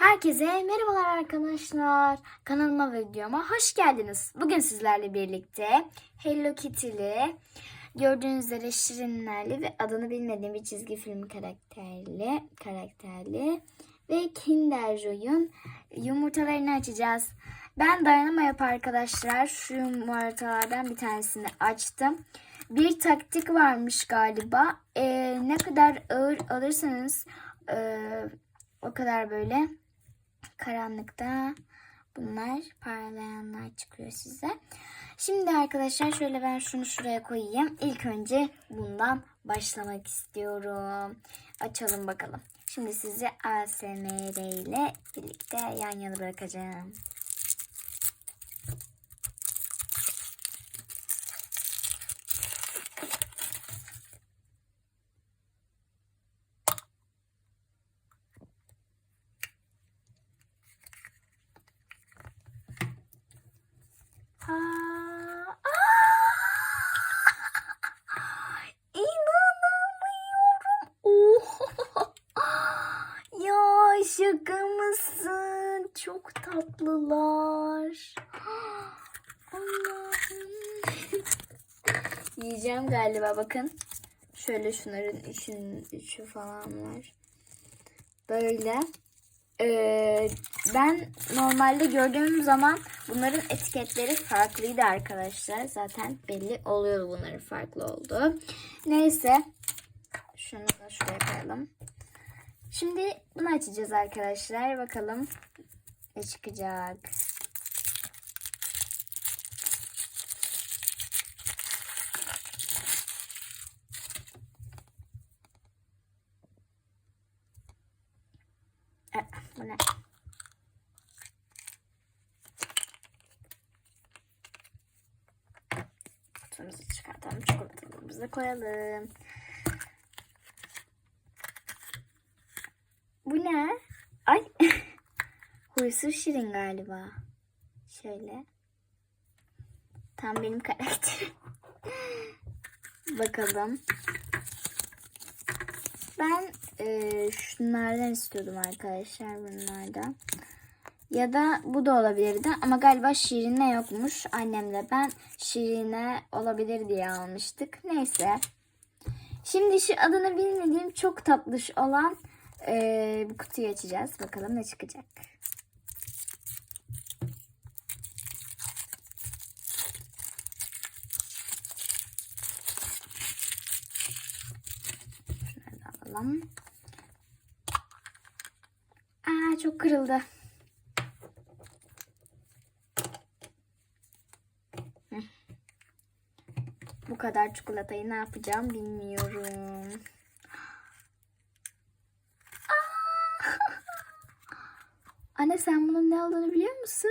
Herkese merhabalar arkadaşlar. Kanalıma ve videoma hoş geldiniz. Bugün sizlerle birlikte Hello Kitty'li, gördüğünüz üzere şirinlerli ve adını bilmediğim bir çizgi film karakterli, karakterli ve Kinder Joy'un yumurtalarını açacağız. Ben dayanamayıp arkadaşlar şu yumurtalardan bir tanesini açtım. Bir taktik varmış galiba. Ee, ne kadar ağır alırsanız e, o kadar böyle karanlıkta bunlar parlayanlar çıkıyor size. Şimdi arkadaşlar şöyle ben şunu şuraya koyayım. İlk önce bundan başlamak istiyorum. Açalım bakalım. Şimdi sizi ASMR ile birlikte yan yana bırakacağım. Aa, aa! İnanamıyorum. Oha! Ya şaka mısın? Çok tatlılar. Allah'ım. Yiyeceğim galiba bakın. Şöyle şunların üçün, üçü falan var. Böyle. Ee, ben normalde gördüğüm zaman bunların etiketleri farklıydı arkadaşlar. Zaten belli oluyordu bunların farklı olduğu. Neyse. Şunu da şuraya koyalım. Şimdi bunu açacağız arkadaşlar. Bakalım ne çıkacak. Eh, Bu ne? Kutumuzu çıkartalım. Çikolatalarımızı koyalım. Bu ne? Ay. Huysuz şirin galiba. Şöyle. Tam benim karakterim. Bakalım. Ben e, şunlardan istiyordum arkadaşlar bunlardan. Ya da bu da olabilirdi ama galiba Şirine yokmuş. Annemle ben Şirine olabilir diye almıştık. Neyse. Şimdi şu adını bilmediğim çok tatlış olan e, bu kutuyu açacağız. Bakalım ne çıkacak. Şunları da alalım. Aa çok kırıldı. Bu kadar çikolatayı ne yapacağım bilmiyorum. Anne sen bunun ne olduğunu biliyor musun?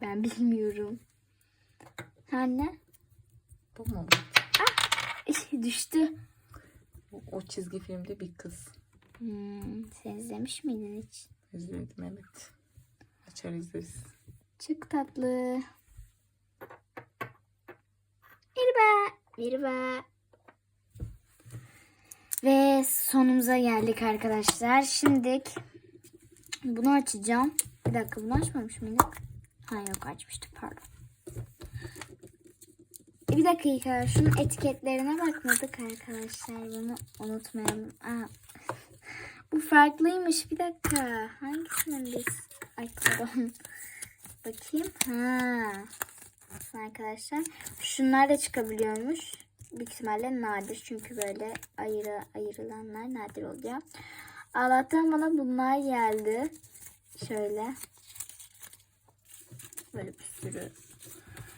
Ben bilmiyorum. Anne Bu mu? düştü. O, o çizgi filmde bir kız. Hmm, sen izlemiş miydin hiç? İzledim evet. Açar izleriz. Çok tatlı. Merhaba. Merhaba. Ve sonumuza geldik arkadaşlar. Şimdi bunu açacağım. Bir dakika bunu açmamış mıydık? Ha yok açmıştık pardon. E, Bir dakika şunun etiketlerine bakmadık arkadaşlar. Bunu unutmayalım. Aa, bu farklıymış. Bir dakika. Hangisinin biz? Ay pardon. Bakayım. Ha. Arkadaşlar. Şunlar da çıkabiliyormuş. Büyük ihtimalle nadir. Çünkü böyle ayrı ayrılanlar nadir oluyor. Allah'tan bana bunlar geldi. Şöyle. Böyle bir sürü.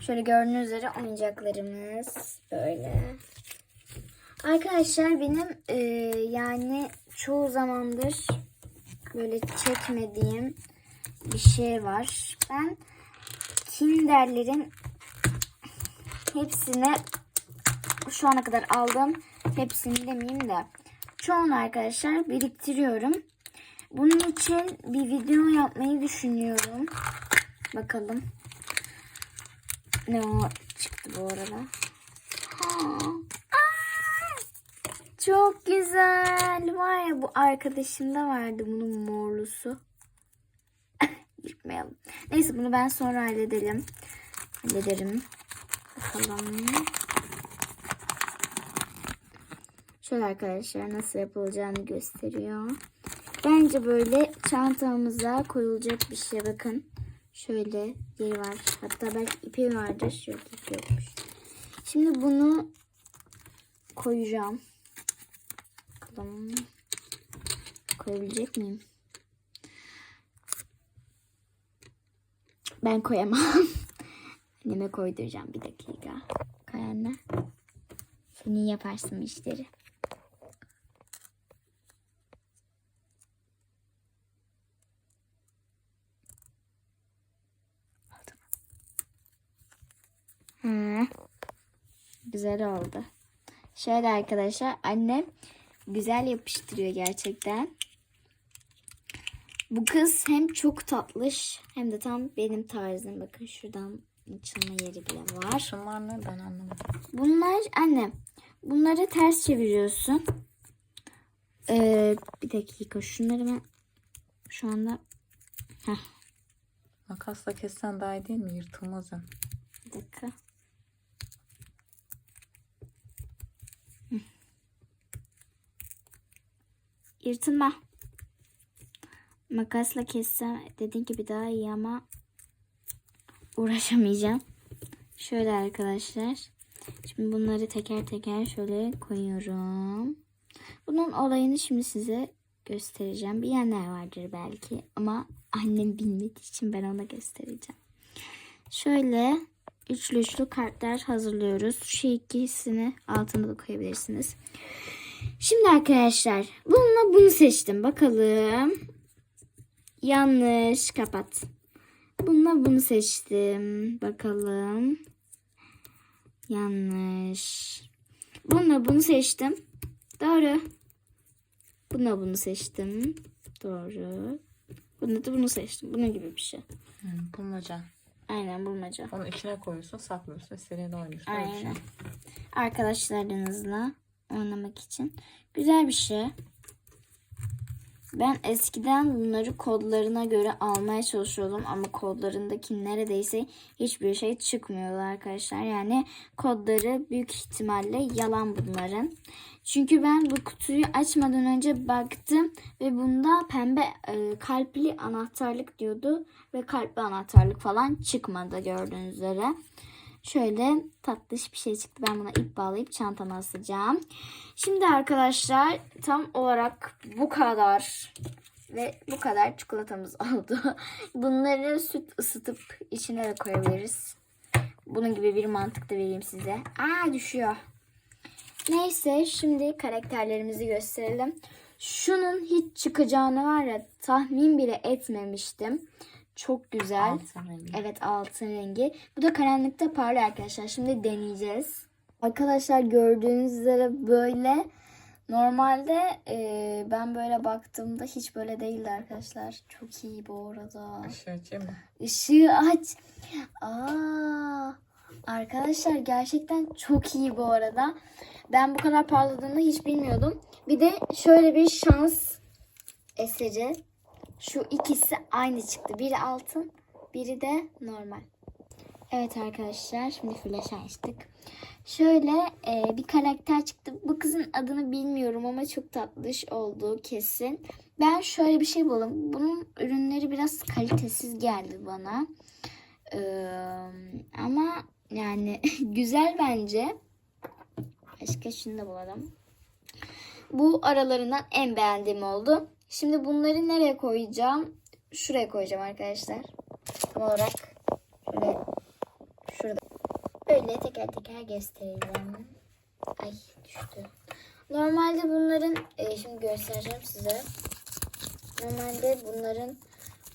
Şöyle gördüğünüz üzere oyuncaklarımız. Böyle. Arkadaşlar benim e, yani çoğu zamandır böyle çekmediğim bir şey var. Ben Kinder'lerin hepsini şu ana kadar aldım. Hepsini demeyeyim de. Çoğunu arkadaşlar biriktiriyorum. Bunun için bir video yapmayı düşünüyorum. Bakalım. Ne o çıktı bu arada. Ha. Çok güzel. Var ya bu arkadaşımda vardı bunun morlusu. Yırtmayalım. Neyse bunu ben sonra halledelim. Hallederim. Bakalım. Şöyle arkadaşlar nasıl yapılacağını gösteriyor. Bence böyle çantamıza koyulacak bir şey. Bakın. Şöyle yeri var. Hatta belki ipi vardır. Yok ip yokmuş. Şimdi bunu koyacağım. Bakalım. Koyabilecek miyim? Ben koyamam. Anneme koyduracağım bir dakika. Koy anne. Sen iyi yaparsın işleri. Hı. Güzel oldu. Şöyle arkadaşlar annem güzel yapıştırıyor gerçekten. Bu kız hem çok tatlış hem de tam benim tarzım. Bakın şuradan açılma yeri bile var. Şunlar ne ben anlamadım. Bunlar anne. Bunları ters çeviriyorsun. Ee, bir dakika şunları ben şu anda Makasla kessen daha iyi değil mi? Yırtılmaz hem. bir dakika. Yırtılma. Makasla kessem dediğin gibi daha iyi ama uğraşamayacağım. Şöyle arkadaşlar. Şimdi bunları teker teker şöyle koyuyorum. Bunun olayını şimdi size göstereceğim. Bilenler vardır belki ama annem bilmediği için ben ona göstereceğim. Şöyle üçlü üçlü kartlar hazırlıyoruz. Şu ikisini altına da koyabilirsiniz. Şimdi arkadaşlar bununla bunu seçtim. Bakalım. Yanlış. Kapat. Bununla bunu seçtim. Bakalım. Yanlış. Bununla bunu seçtim. Doğru. Bununla bunu seçtim. Doğru. Bunu da bunu seçtim. Bunun gibi bir şey. Hı, bulmaca. Aynen bulmaca. Onu içine koyuyorsun, saklıyorsun. Öyle bir şey. Aynen. Arkadaşlarınızla oynamak için. Güzel bir şey. Ben eskiden bunları kodlarına göre almaya çalışıyordum ama kodlarındaki neredeyse hiçbir şey çıkmıyordu arkadaşlar. Yani kodları büyük ihtimalle yalan bunların. Çünkü ben bu kutuyu açmadan önce baktım ve bunda pembe e, kalpli anahtarlık diyordu ve kalpli anahtarlık falan çıkmadı gördüğünüz üzere. Şöyle tatlış bir şey çıktı. Ben buna ip bağlayıp çantama asacağım. Şimdi arkadaşlar tam olarak bu kadar ve bu kadar çikolatamız oldu. Bunları süt ısıtıp içine de koyabiliriz. Bunun gibi bir mantık da vereyim size. Aa düşüyor. Neyse şimdi karakterlerimizi gösterelim. Şunun hiç çıkacağını var ya tahmin bile etmemiştim. Çok güzel. Altın rengi. Evet altın rengi. Bu da karanlıkta parlıyor arkadaşlar. Şimdi deneyeceğiz. Arkadaşlar gördüğünüz üzere böyle. Normalde e, ben böyle baktığımda hiç böyle değildi arkadaşlar. Çok iyi bu arada. Işığı açayım mı? Işığı aç. Aa, arkadaşlar gerçekten çok iyi bu arada. Ben bu kadar parladığını hiç bilmiyordum. Bir de şöyle bir şans eseri. Şu ikisi aynı çıktı. Biri altın, biri de normal. Evet arkadaşlar şimdi flash açtık. Şöyle e, bir karakter çıktı. Bu kızın adını bilmiyorum ama çok tatlış olduğu kesin. Ben şöyle bir şey buldum. Bunun ürünleri biraz kalitesiz geldi bana. Ee, ama yani güzel bence. Başka şunu da bulalım. Bu aralarından en beğendiğim oldu. Şimdi bunları nereye koyacağım? Şuraya koyacağım arkadaşlar. Tam olarak şöyle şurada. Böyle teker teker göstereceğim. Ay düştü. Normalde bunların e, şimdi göstereceğim size. Normalde bunların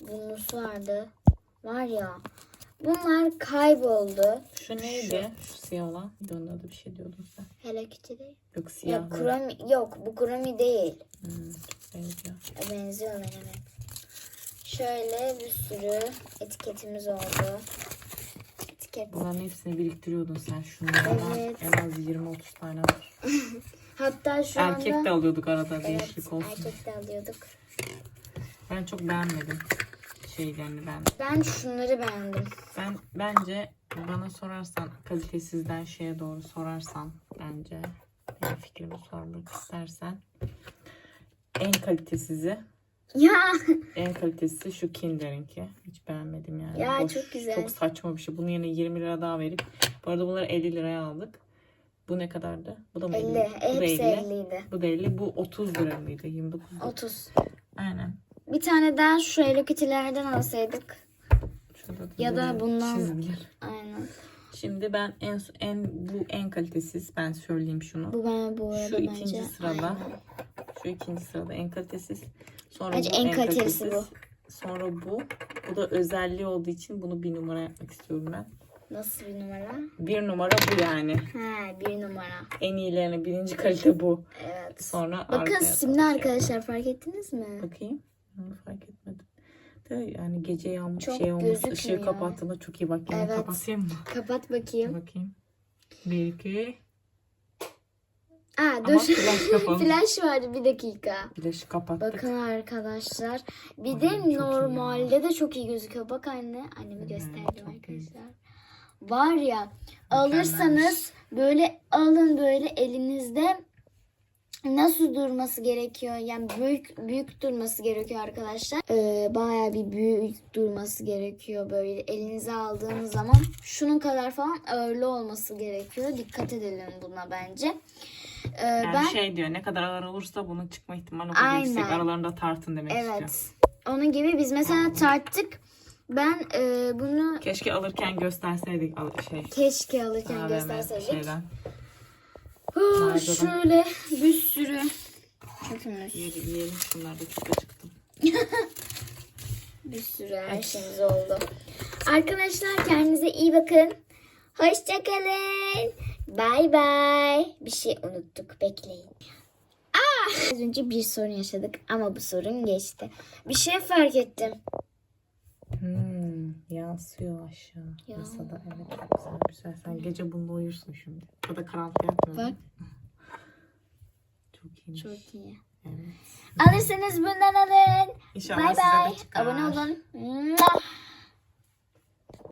bunlusu vardı. Var ya. Bunlar kayboldu. Şu neydi? Şu siyah olan. Bir de onun adı bir şey diyordun sen. Hello Kitty değil. Yok Yok, siyah. Kurami, yok bu Kurami değil. Hmm, benziyor. Benziyorlar evet. Şöyle bir sürü etiketimiz oldu. Etiket. Bunların hepsini biriktiriyordun sen. Şunlardan Evet. en az 20-30 tane var. Hatta şu Erkek anda... de alıyorduk arada Evet, değişiklik olsun. erkek de alıyorduk. Ben çok beğenmedim şeylerini ben. Ben şunları beğendim. Ben bence bana sorarsan kalitesizden şeye doğru sorarsan bence benim fikrimi sormak istersen en kalitesizi Ya en kalitesi şu Kinder'inki. Hiç beğenmedim yani. Ya, çok güzel. Çok saçma bir şey. Bunun yerine 20 lira daha verip bu arada bunları 50 liraya aldık. Bu ne kadardı? Bu da mı 50. 50? Bu da Hepsi 50. 50 idi. Bu da 50. Bu 30 lira mıydı? 29 lira. 30. Aynen. Bir tane daha şu Hello Kitty'lerden alsaydık. Şurada da Ya da bundan- çizgiler. Aynen. Şimdi ben en en bu en kalitesiz ben söyleyeyim şunu. Bu ben bu arada Şu bence. ikinci sırada. Aynen. Şu ikinci sırada en kalitesiz. Sonra Bence bu en kalitesi bu. Sonra bu. Bu da özelliği olduğu için bunu bir numara yapmak istiyorum ben. Nasıl bir numara? Bir numara bu yani. Ha bir numara. En iyilerine birinci kalite bu. Evet. Sonra Bakın simli arkadaşlar fark ettiniz mi? Bakayım. Onu fark etmedim. De yani gece yağmur Çok şey olmuş. Işığı kapattığında çok iyi bak. Yine Evet. kapatayım mı? Kapat bakayım. Bakayım. Bir iki. Aa Ama dur. flash kapalı. Flash vardı bir dakika. Flaşı kapattık. Bakın arkadaşlar. Bir Ay, de çok iyi normalde de çok iyi gözüküyor. Bak anne. Annemi gösterdim çok iyi. arkadaşlar. Var ya alırsanız böyle alın böyle elinizde nasıl durması gerekiyor? Yani büyük büyük durması gerekiyor arkadaşlar. Ee, bayağı bir büyük durması gerekiyor böyle elinize aldığınız zaman. Şunun kadar falan ağırlı olması gerekiyor. Dikkat edelim buna bence. Ee, Yani ben şey diyor ne kadar ağır olursa bunun çıkma ihtimali o kadar yüksek. Aralarında tartın demek istiyor. Evet. Onun gibi biz mesela tarttık. Ben e, bunu Keşke alırken gösterseydik al- şey. keşke alırken AVM gösterseydik. Şeyden. Oh, şöyle bir sürü. Hepimiz Yiyelim, yiyelim şunları da çok acıktım. bir sürü her şeyimiz oldu. Arkadaşlar kendinize iyi bakın. Hoşçakalın. Bay bay. Bir şey unuttuk. Bekleyin. Aa! Az önce bir sorun yaşadık ama bu sorun geçti. Bir şey fark ettim. Hmm, yansıyor aşağı. Ya. Masada evet çok güzel güzel. Sen gece bununla uyursun şimdi. Ya da karanlık yapmıyor. Bak. Çok iyiymiş. Çok iyi. Evet. Alırsanız bundan alın. İnşallah bay. çıkar. Abone olun. Mua.